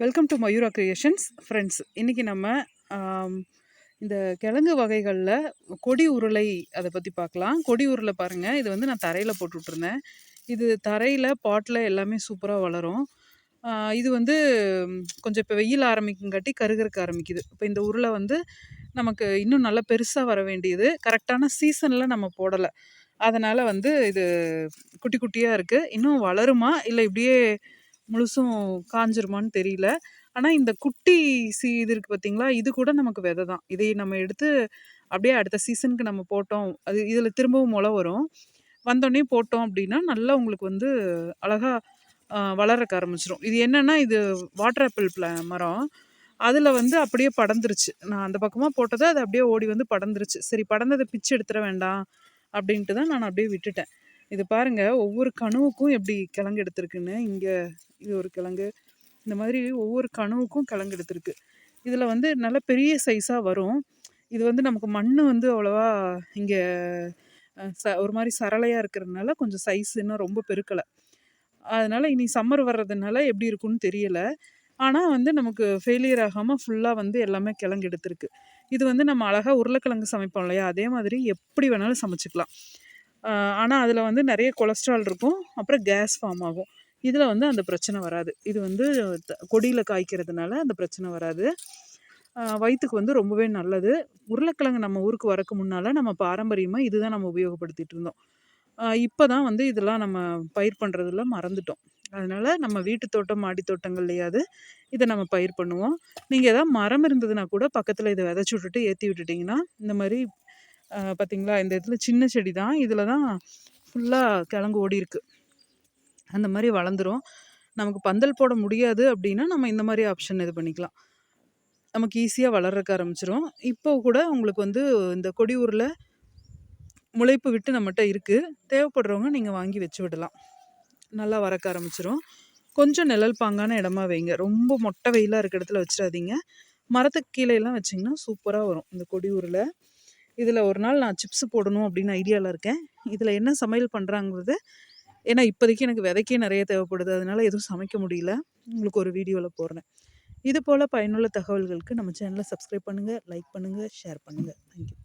Welcome to Mayura creations friends இன்றைக்கி நம்ம இந்த கிழங்கு வகைகளில் கொடி உருளை அதை பற்றி பார்க்கலாம் கொடி உருளை பாருங்கள் இது வந்து நான் தரையில் போட்டு விட்ருந்தேன் இது தரையில் பாட்டில் எல்லாமே சூப்பராக வளரும். இது வந்து கொஞ்சம் இப்போ வெயில் ஆரம்பிக்குங்காட்டி கருகறக்க ஆரம்பிக்குது. இப்போ இந்த உருளை வந்து நமக்கு இன்னும் நல்லா பெருசாக வர வேண்டியது. கரெக்டான சீசனில் நம்ம போடலை. அதனால் வந்து இது குட்டி குட்டியாக இருக்குது இன்னும் வளருமா? இல்லை இப்படியே முழுசும் காஞ்சிருமான்னு தெரியல. ஆனால் இந்த குட்டி சி இது இருக்குது பார்த்தீங்களா இது கூட நமக்கு விதை தான். இதை நம்ம எடுத்து அப்படியே அடுத்த சீசனுக்கு நம்ம போட்டோம். அது இதில் திரும்பவும் முளை வரும். வந்தோடனே போட்டோம் அப்படின்னா நல்லா உங்களுக்கு வந்து அழகாக வளரக்க ஆரம்பிச்சிடும் இது என்னென்னா இது வாட்டர் ஆப்பிள் பிள மரம். அதில் வந்து அப்படியே படந்துருச்சு நான் அந்த பக்கமாக போட்டதை அது அப்படியே ஓடி வந்து படந்துருச்சு சரி படந்ததை பிச்சு எடுத்துட வேண்டாம் அப்படின்ட்டு தான் நான் அப்படியே விட்டுட்டேன். இது பாருங்க ஒவ்வொரு கனவுக்கும் எப்படி கிழங்கு எடுத்திருக்குன்னு இங்கே இது ஒரு கிழங்கு இந்த மாதிரி ஒவ்வொரு கனவுக்கும் கிழங்கு எடுத்திருக்கு. இதில் வந்து நல்ல பெரிய சைஸாக வரும். இது வந்து நமக்கு மண் வந்து அவ்வளோவா இங்கே ச ஒரு மாதிரி சரளையாக இருக்கிறதுனால கொஞ்சம் சைஸ் இன்னும் ரொம்ப பெருக்கலை. அதனால் இனி சம்மர் வர்றதுனால எப்படி இருக்கும்னு தெரியலை. ஆனால் வந்து நமக்கு ஃபெயிலியர் ஆகாமல் ஃபுல்லாக வந்து எல்லாமே கிழங்கு எடுத்திருக்கு. இது வந்து நம்ம அழகாக உருளைக்கிழங்கு சமைப்போம் இல்லையா? அதே மாதிரி எப்படி வேணாலும் சமைச்சிக்கலாம். ஆனால் அதில் வந்து நிறைய கொலஸ்ட்ரால் இருக்கும். அப்புறம் கேஸ் ஃபார்ம் ஆகும். இதில் வந்து அந்த பிரச்சனை வராது. இது வந்து கொடியில் காய்க்கிறதுனால அந்த பிரச்சனை வராது. வயிற்றுக்கு வந்து ரொம்பவே நல்லது. உருளைக்கிழங்கு நம்ம ஊருக்கு வரக்கு முன்னால் நம்ம பாரம்பரியமாக இதுதான் நம்ம உபயோகப்படுத்திகிட்டு இருந்தோம். இப்போ தான் வந்து இதெல்லாம் நம்ம பயிர் பண்ணுறதுல மறந்துட்டோம். அதனால் நம்ம வீட்டு தோட்டம் மாடி தோட்டங்கள்லையாவது இதை நம்ம பயிர் பண்ணுவோம். நீங்கள் எதாவது மரம் இருந்ததுன்னா கூட பக்கத்தில் இதை விதைச்சி விட்டுட்டு ஏற்றி விட்டுட்டிங்கன்னா இந்த மாதிரி பார்த்தீங்களா இந்த இடத்துல சின்ன செடி தான். இதில் தான் ஃபுல்லாக கிழங்கு ஓடி இருக்கு. அந்த மாதிரி வளர்ந்துரும். நமக்கு பந்தல் போட முடியாது அப்படின்னா நம்ம இந்த மாதிரி ஆப்ஷன் இது பண்ணிக்கலாம். நமக்கு ஈஸியாக வளர்றக்க ஆரம்பிச்சிரும். இப்போ கூட உங்களுக்கு வந்து இந்த கொடியூரில் முளைப்பு விட்டு நம்மகிட்ட இருக்குது தேவைப்படுறவங்க நீங்கள் வாங்கி வச்சு விடலாம். நல்லா வரக்க ஆரம்பிச்சிரும். கொஞ்சம் நிழல் பாங்கான இடமா வைங்க. ரொம்ப மொட்டை வெயிலாக இருக்க இடத்துல வச்சிடாதீங்க. மரத்துக்கு கீழே எல்லாம் வச்சிங்கன்னா சூப்பராக வரும். இந்த கொடியூரில். இதில் ஒரு நாள் நான் சிப்ஸ் போடணும் அப்படின்னு ஐடியாவில் இருக்கேன். இதில் என்ன சமையல் பண்ணுறாங்கிறது ஏன்னா இப்போதைக்கு எனக்கு விதைக்கே நிறைய தேவைப்படுது. அதனால் எதுவும் சமைக்க முடியல. உங்களுக்கு ஒரு வீடியோவில் போடுறேன். இது போல் பயனுள்ள தகவல்களுக்கு நம்ம சேனலை சப்ஸ்கிரைப் பண்ணுங்கள் லைக் பண்ணுங்கள் ஷேர் பண்ணுங்கள் தேங்க்யூ